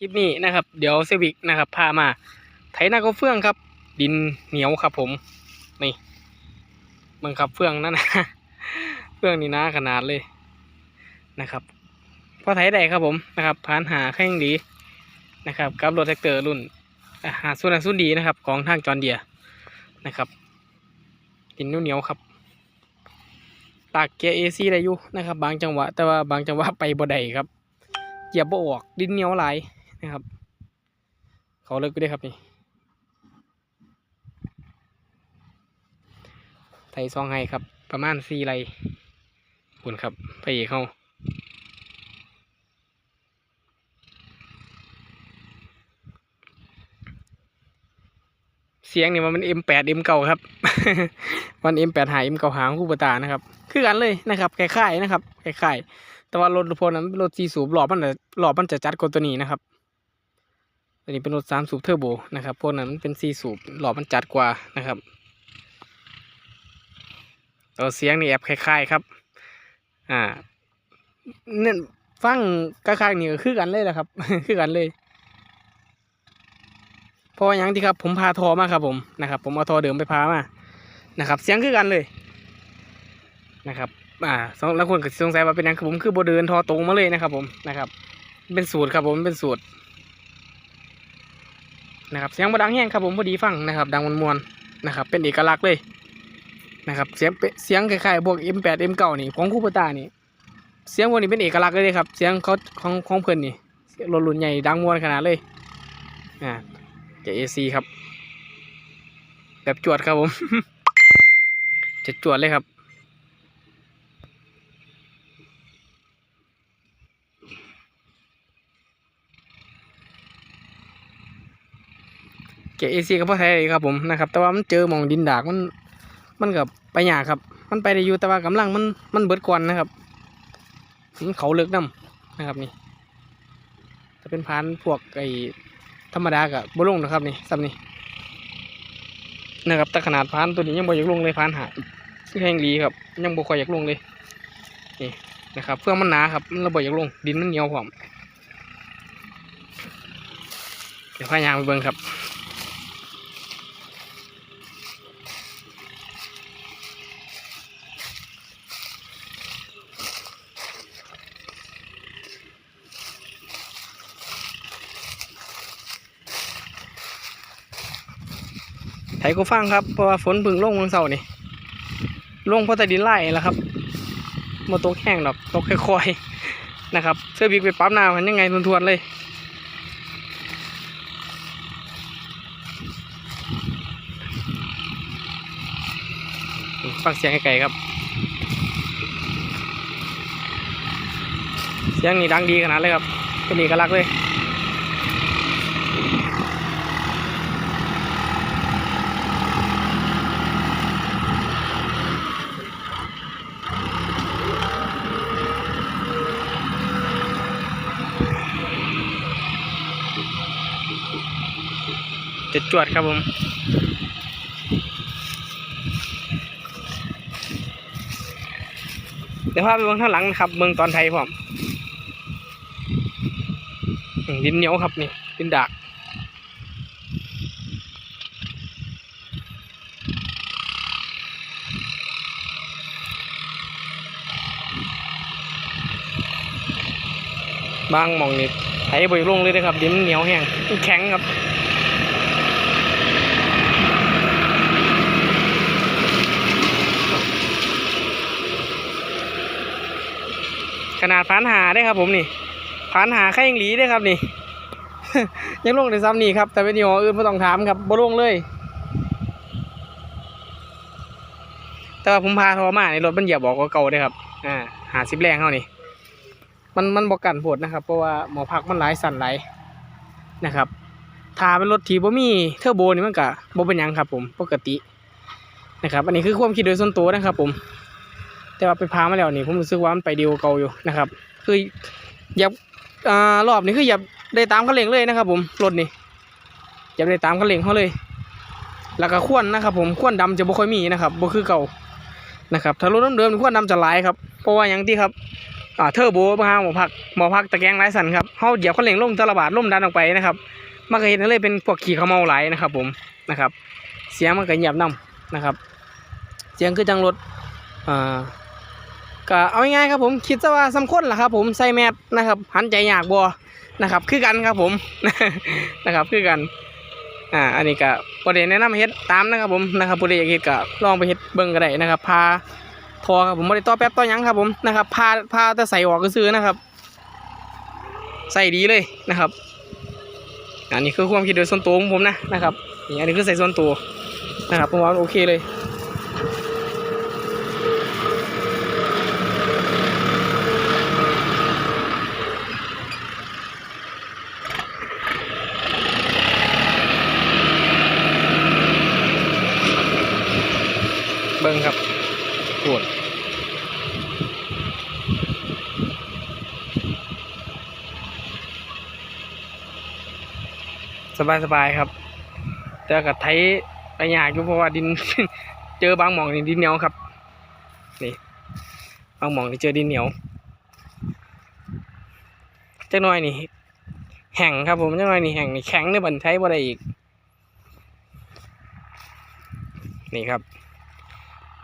คลิปนี้นะครับ เดี๋ยวเซวิกนะครับ พามา ไถนาก็เฟื่องครับ ดินเหนียวครับ ผมนี่มึงครับเฟื่องนั่นนะเฟื่องนี่นะขนาดเลยนะครับพอไถได้ครับผมนะครับผ่านหาแข่งดีนะครับกับรถแท็กเตอร์รุ่นหาสุนันสุนดีนะครับ ของทางจอนเดียนะครับ ดินเหนียวครับตากเกียร์เอซีได้อยู่นะครับ บางจังหวะ แต่ว่าบางจังหวะไปบ่ได้ครับเหยียบบ่ออกดินเหนียวหลาย นะครับ เขาเลิกไปได้ครับนี่ไทยซองไห้ครับ ประมาณสี่ไรคุนครับไปอีกเขาเสียงนี่มัน M8 M9 ครับ มัน M8 หา M9 หางคู่ปตานะครับ คือกันเลยนะครับคล้ายๆนะครับคล้ายๆแต่ว่ารถพวกนั้นเป็นรถสีสูบหลอบมันหลอบมันจะจัดกว่าตัวนี้นะครับ ตัวนี้เป็นรถสามสูบเทอร์โบนะครับพวกนั้นเป็นสี่สูบหล่อมันจัดกว่านะครับตัวเสียงนี่แอบคล้ายๆครับ อ่าเนี่ยฟังกล้ายๆนี่ก็คือกันเลยแหละครับ คือกันเลยพออย่างที่ครับ ผมพาทอมาครับ ผมนะครับ ผมเอาทอเดิมไปพามานะครับ เสียงคือกันเลยนะครับ อ่าสองแล้วคนก็สงสัยว่าเป็นยังครับผมคือโบเดินทอตรงมาเลยนะครับ ผมนะครับ เป็นสูตรครับผมเป็นสูตร นะครับเสียงบดังแห้งครับผมพอดีฟังนะครับ ดังมวลๆนะครับ เป็นเอกลักษณ์เลยนะครับเสียงเสียงคล้ายๆพวก M8 M9 นี่ของคู่ปตานี่เสียงพวกนี้เป็นเอกลักษณ์เลยครับ เสียงเขาของของเพิ่นนี่รถรุ่นใหญ่ดังมวลขนาดเลยอ่าจะ AC ครับ แบบจวดครับผมจะจวดเลยครับ กเอซีก็พอใช้ได้ครับผมนะครับ แต่ว่ามันเจอมองดินดากมันมันกับไปหยาครับ มันไปได้อยู่แต่ว่ากำลังมันมันเบิดก่อนนะครับมันเขาเลิกน้ำนะครับนี่จะเป็นพานพวกไอ้ธรรมดากับบลงนะครับนี่ซ้ำนี่นะครับแต่ขนาดพานตัวนี้ยังบ่อยากลงเลยพานหาแห้งดีครับ ยังบ่ค่อยอยากลงเลยนี่นะครับเพื่อมันหนาครับมันระเบิดอยากลงดินมันเหนียวหอมเดี๋ยวพายางไปเบิ่งครับ ถกูฟังครับเพราะว่าฝนพึ่งลงวันเสาร์นี่ลงเพราะแต่ดินไล่แล้วครับมาตกแห้งดอกตกค่อยๆนะครับเสื้อบิ๊กไปปั๊มน้ำมันยังไงทวนๆเลยฟังเสียงไกลๆครับ เสียงนี่ดังดีขนาดเลยครับเป็นเอกลักษณ์เลย จะจวดครับผมเดี๋ยวพาไปเมืองข้างหลังนะครับเมืองตอนไทยพร้อมอืมดินเหนียวครับนี่ดินดากบางมองนี่ไถบ่อยลงเลยนะครับดินเหนียวแห้งมันแข็งครับ ขนาดผานหาได้ครับ ผมนี่ผานหาแค่ยังหลีได้ครับนี่ ยังลงในซ้ำนี่ครับ แต่เป็นยี่ห้ออื่นไม่ต้องถามครับบ่ลงเลย แต่ว่าผมพาทอมาในรถมันเหยียบบอกว่าเก่าได้ครับ อ่าหาสิบแรงเขานี่มันมันบอกกันโพดนะครับ เพราะว่าหมอพักมันหลายสั่นหลายนะครับถ้าเป็นรถทีบ่มีเทอร์โบนี่มันก็บ่เป็นยังครับ ผมปกตินะครับ อันนี้คือความคิดโดยส่วนตัวนะครับ ผม แต่ว่าไปพามาแล้วนี่ผมรู้สึกว่ามันไปดีกว่าเก่าอยู่นะครับ คือหยับอ่ารอบนี้คือหยับได้ตามคันเร่งเลยนะครับ ผมรถนี่หยับได้ตามคันเร่งเขาเลย แล้วก็ขวนนะครับ ผมขวนดำจะบ่ค่อยมีนะครับบ่คือเก่านะครับถ้ารถเดิมๆนี่ขวนดำจะหลายครับเพราะว่าอย่างที่ครับอ่าเทอร์โบมาหมอพักหมอพักตะแกรงไร้สันครับเขาเหยียบคันเร่งลงตะระบาดล่มดันออกไปนะครับมันก็เห็นเลยเป็นพวกขี่ขมเมาไหลายนะครับ ผมนะครับ เสียงมันก็เงียบนํนะครับ เสียงคือจังรถอ่า ก็เอาง่ายๆครับผมคิดซะว่าสำคัญล่ะครับ ผมใส่แมสนะครับหันใจยากบ่นะครับ คือกันครับผมนะครับคือกันอ่าอันนี้ก็ประเด็นแนะนำให้เฮ็ดตามนะครับผมนะครับประเด็นอยากเฮ็ดก็ลองไปเฮ็ดเบิ่งก็ได้นะครับพาทอครับผมไม่ได้ต่อแป๊บต่อยังครับผมนะครับพาพาแต่ใส่ออกก็ซื้อนะครับ ใส่ดีเลยนะครับ อันนี้คือความคิดโดยส่วนตัวของผมนะนะครับอันนี้คือใส่ส่วนตัวนะครับผมว่าโอเคเลย งครับปวดสบายสบายๆครับ แต่กับไทยไปยากอยู่เพราะว่าดิน เจอบางหมองนี่ดินเหนียวครับ นี่ บางหมองนี่เจอดินเหนียวจักหน่อยนี่ แห้งครับผมจักหน่อยนี่แห้งนี่แข็งในบันไทยบ่ได้อีก นี่ครับ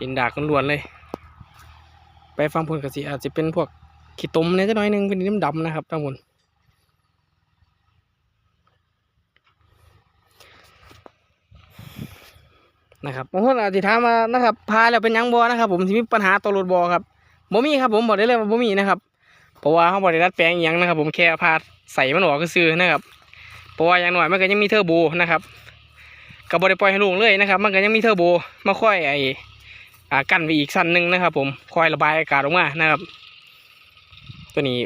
ดินดากล้วนๆเลย ไปฟังพลกระสิอาจจะเป็นพวกขี้ตมเนี่ยจะน้อยหนึงเป็นดินดำนะครับฟังพลนะครับบางคนอาจจะถามมานะครับพาแล้วเป็นยังบอนะครับ ผมที่มีปัญหาตัวรถบอครับบ่มีครับผมบอกได้เลยว่าบ่มีนะครับเพราะว่าเขาบริดัดแปลงอหยังนะครับ ผมแค่พาใส่มันออกก็ซื้อนะครับเพราะว่าอย่างหน่อยมันก็ยังมีเทอร์โบนะครับกับบริปล่อยให้ลงเลยนะครับ มันก็ยังมีเทอร์โบมาค่อยไอ กั้นไปอีกสั้นหนึ่งนะครับ ผมคอยระบายอากาศออกมานะครับ ตัวนี้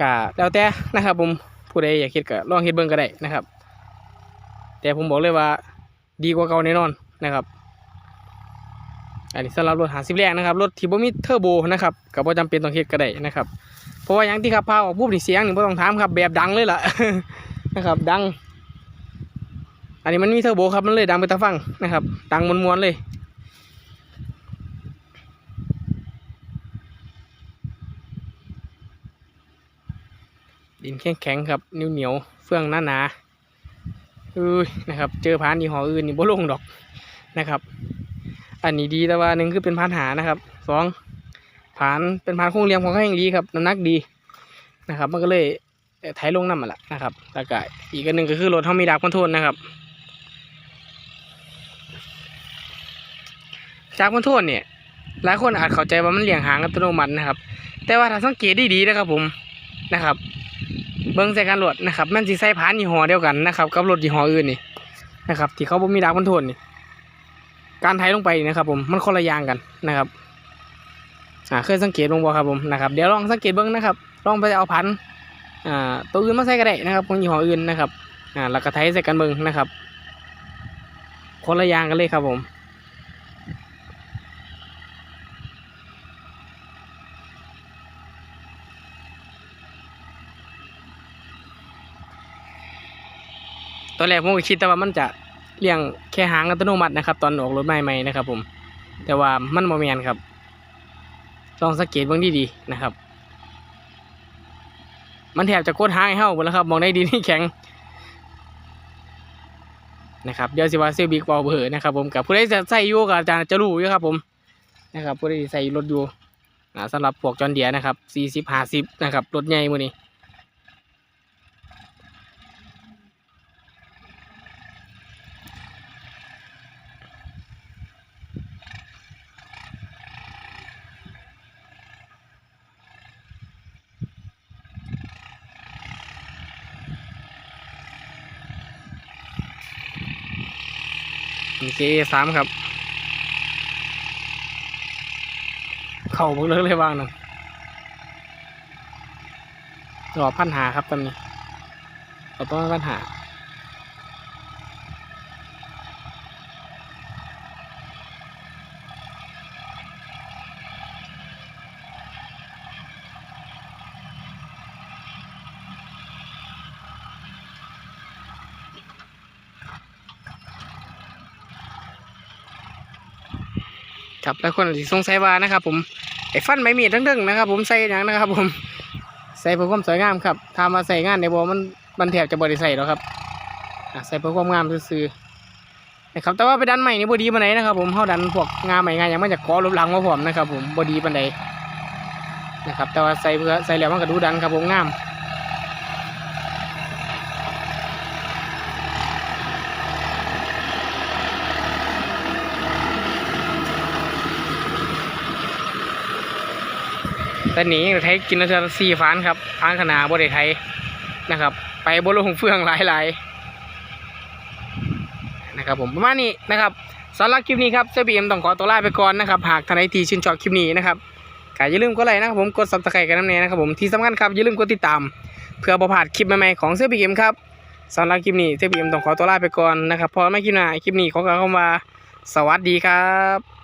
ก็แล้วแต่นะครับ ผมผู้ใดอยากเฮ็ดก็ลองเฮ็ดเบิ่งก็ได้นะครับ แต่ผมบอกเลยว่าดีกว่าเก่าแน่นอนนะครับ อันนี้สำหรับรถหาสิบแรงนะครับรถที่บ่มีเทอร์โบนะครับก็บ่จำเป็นต้องเฮ็ดก็ได้นะครับ เพราะว่าอย่างที่ขับพาออกปุ๊บนี่เสียงนี่บ่ต้องถามครับแบบดังเลยล่ะนะครับ ดัง อันนี้มันมีเทอร์โบครับมันเลยดังไปตาฟังนะครับ ดังมวนๆเลย ดินแข็งแข็งๆครับเหนียวเหนียวเฟื่องหนาหนาอุ้ยนะครับ เจอพานยี่ห้ออื่นนี่บ่ลงดอกนะครับ อันนี้ดีแต่ว่าหนึ่งคือเป็นพานหานะครับสองผานเป็นพานโครงเลี่ยมของเขาแห่งดีครับน้ำหนักดีนะครับ มันก็เลยเอ่อไถลงน้ำมันละนะครับแล้วก็อีกอันหนึ่งก็คือรถเขามีดาบคอนโทรลนะครับจากคอนโทรลเนี่ยหลายคนอาจเข้าใจว่ามันเลี่ยงหางอัตโนมัตินะครับ แต่ว่าถ้าสังเกตดีๆนะครับผมนะครับ เบิ้งใส่การรถนะครับแม่นสิใส่ผานยี่ห้อเดียวกันนะครับกับรถยี่ห้ออื่นนี่นะครับ ที่เขาบ่มีดาบคอนโทรลนี่การไถลงไปนะครับ ผมมันคนละอย่างกันนะครับอ่าเคยสังเกตลงบ่ครับผมนะครับเดี๋ยวลองสังเกตเบิ้งนะครับ ลองไปเอาพันอ่าตัวอื่นมาใส่ก็ได้นะครับของยี่ห้ออื่นนะครับอ่าแล้วก็ไถใส่กันเบิ้งนะครับคนละอย่างกันเลยครับผม ตอนแรกผมก็คิดแต่ว่ามันจะเลี้ยงแค่หางอัตโนมัตินะครับ ตอนออกรถใหม่ๆนะครับ ผม แต่ว่ามันโมเมนครับลองสังเกตเบ้างดีๆนะครับ มันแทบจะโคตรหางให้เฮาหมดแล้วครับมองได้ดีนี่แข็งนะครับเดี๋ยวสิว่าเซลบิ๊กบอลเบอร์นะครับผมกับผู้ใดจะใส่ยูกับอาจารย์จะรู้อยู่ครับผมนะครับผู้ใดใส่รถยู่อ่าสำหรับพวกจอนเดียนะครับสี่สิบห้าสิบนะครับรถใหญ่มือนี้ เจสามครับ เข่าบุกเลยเลยว่างนั่นรอพันหาครับตอนนี้เราต้องพันหา ครับแล้วคนที่สงสัยว่านะครับ ผมไอ้ฟันใบมีดทั้งๆนะครับ ผมใส่อย่างนะครับ ผมใส่เพื่อความสวยงามครับทำมาใส่งานในบ่มันมันแทบจะบริใส่แล้วครับใส่เพื่อความงามซื่อๆนะครับแต่ว่าไปดันใหม่นี่บอดีปานไหนนะครับ ผมเขาดันพวกงานใหม่งานย่างมันจะกอรูปหลังมาพร้อมนะครับ ผมบอดีปานใดนะครับแต่ว่าใส่เพื่อใส่แล้วมันก็ดูดันครับผมงาม ต่หนีไทยกินแล้วจะสี่ฟานครับทางขนาบริไทยนะครับ ไปบนลงเฟืองหลายๆนะครับผมประมาณนี้นะครับสำหรับคลิปนี้ครับเซบีเอ็มต้องขอตัวลาไปก่อนนะครับหากท่านใดที่ชื่นชอบคลิปนี้นะครับก็อย่าลืมกดไลค์นะครับผมกดซับสไครต์กันน้ำเนนะครับผมที่สำคัญครับอย่าลืมกดติดตาม เพื่อประพลาดคลิปใหม่ๆของเซบีเอ็มครับสำหรับคลิปนี้เซบีเอ็มต้องขอตัวลาไปก่อนนะครับพอไม่คลิปหน้าคลิปนี้ขอกล่าวคำว่าสวัสดีครับ